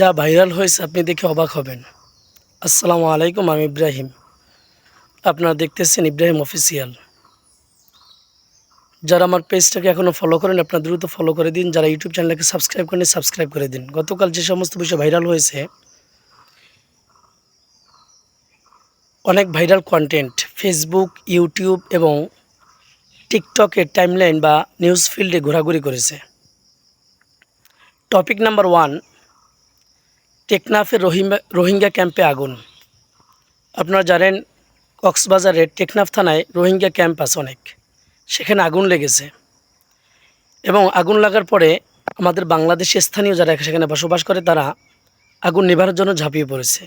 যা ভাইরাল হয়েছে আপনি দেখে অবাক হবেন। আসসালামু আলাইকুম, আমি ইব্রাহিম। আপনারা দেখতেছেন ইব্রাহিম অফিসিয়াল। যারা আমার পেজটাকে এখনও ফলো করেন আপনারা দ্রুত ফলো করে দিন। যারা ইউটিউব চ্যানেলকে সাবস্ক্রাইব করেন সাবস্ক্রাইব করে দিন। গতকাল যে সমস্ত বিষয় ভাইরাল হয়েছে, অনেক ভাইরাল কন্টেন্ট ফেসবুক ইউটিউব এবং টিকটকের টাইমলাইন বা নিউজ ফিল্ডে ঘোরাঘুরি করেছে। টপিক নাম্বার ওয়ান টেকনাফের রোহিঙ্গা রোহিঙ্গা ক্যাম্পে আগুন। আপনারা জানেন, কক্সবাজারের টেকনাফ থানায় রোহিঙ্গা ক্যাম্প আছে অনেক। সেখানে আগুন লেগেছে। এবং আগুন লাগার পরে আমাদের বাংলাদেশি স্থানীয় যারা সেখানে বসবাস করে, তারা আগুন নেভানোর জন্য ঝাঁপিয়ে পড়েছে।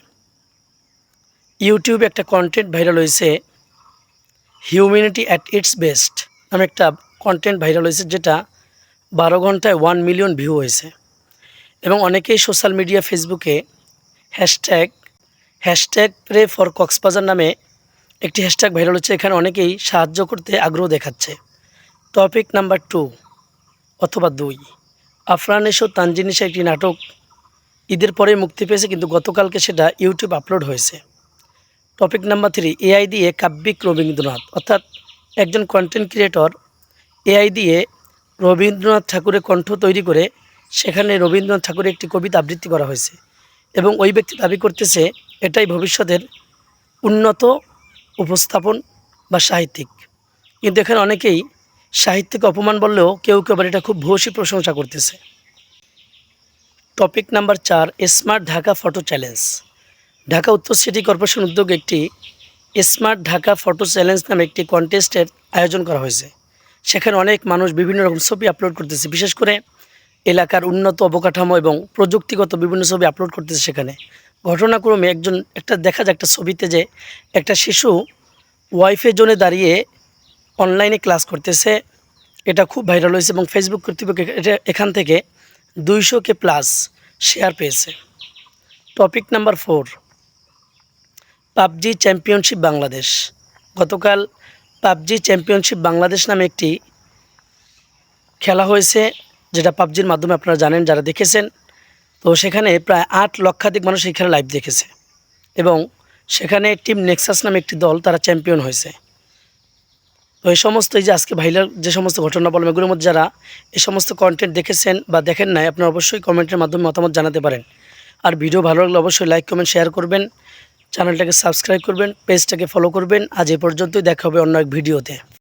ইউটিউবে একটা কন্টেন্ট ভাইরাল হয়েছে হিউম্যানিটি অ্যাট ইটস বেস্ট নামে একটা কন্টেন্ট ভাইরাল হয়েছে, যেটা বারো ঘন্টায় ওয়ান মিলিয়ন ভিউ হয়েছে। এবং অনেকেই সোশ্যাল মিডিয়া ফেসবুকে hashtag hashtag pray for Cox's Bazar নামে একটি হ্যাশট্যাগ ভাইরাল হচ্ছে। এখানে অনেকেই সাহায্য করতে আগ্রহ দেখাচ্ছে। টপিক নাম্বার টু অথবা দুই। আফরানেশো তানজিনিসা একটি নাটক ঈদের পরে মুক্তি পেয়েছে, কিন্তু গতকালকে সেটা ইউটিউব আপলোড হয়েছে। টপিক নাম্বার থ্রি এআই দিয়ে কাব্যিক রবীন্দ্রনাথ। অর্থাৎ একজন কন্টেন্ট ক্রিয়েটর এআই দিয়ে রবীন্দ্রনাথ ঠাকুরের কণ্ঠ তৈরি করে সেখানে রবীন্দ্রনাথ ঠাকুরের একটি কবিতা আবৃত্তি করা হয়েছে এবং ওই ব্যক্তি দাবি করতেছে, এটাই ভবিষ্যতের উন্নত উপস্থাপন বা সাহিত্যিক। কিন্তু এখানে অনেকেই সাহিত্যকে অপমান বললেও কেউ কেউ এটা খুব ভূয়সী প্রশংসা করতেছে। টপিক নাম্বার চার, smart Dhaka photo challenge. Dhaka উত্তর সিটি কর্পোরেশন উদ্যোগে একটি স্মার্ট ঢাকা ফটো চ্যালেঞ্জ নামে একটি কন্টেস্টের আয়োজন করা হয়েছে। সেখানে অনেক মানুষ বিভিন্ন রকম ছবি আপলোড করতেছে। বিশেষ করে এলাকার উন্নত অবকাঠামো এবং প্রযুক্তিগত বিভিন্ন ছবি আপলোড করতেছে সেখানে। ঘটনাক্রমে একজন, একটা দেখা যায় একটা ছবিতে যে একটা শিশু ওয়াইফের জন্য দাঁড়িয়ে অনলাইনে ক্লাস করতেছে। এটা খুব ভাইরাল হয়েছে এবং ফেসবুক কর্তৃপক্ষ এটা এখান থেকে দুইশো কে প্লাস শেয়ার পেয়েছে। Topic number four PUBG championship Bangladesh. গতকাল পাবজি চ্যাম্পিয়নশিপ বাংলাদেশ নামে একটি খেলা হয়েছে। যেটা পাবজির মাধ্যমে আপনারা জানেন, যারা দেখেছেন, তো সেখানে প্রায় আট লক্ষাধিক মানুষ এখানে লাইভ দেখেছে। এবং সেখানে টিম নেক্সাস নামে একটি দল, তারা চ্যাম্পিয়ন হয়েছে। তো এই সমস্ত এই যে আজকে ভাইলার যে সমস্ত ঘটনা বললাম, এগুলোর মধ্যে যারা এই সমস্ত কন্টেন্ট দেখেছেন বা দেখেন নাই, আপনারা অবশ্যই কমেন্টের মাধ্যমে মতামত জানাতে পারেন। আর ভিডিও ভালো লাগলে অবশ্যই লাইক কমেন্ট শেয়ার করবেন। চ্যানেলটাকে সাবস্ক্রাইব করবেন পেজটাকে ফলো করবেন। আজ এ পর্যন্তই, দেখা হবে অন্য এক ভিডিওতে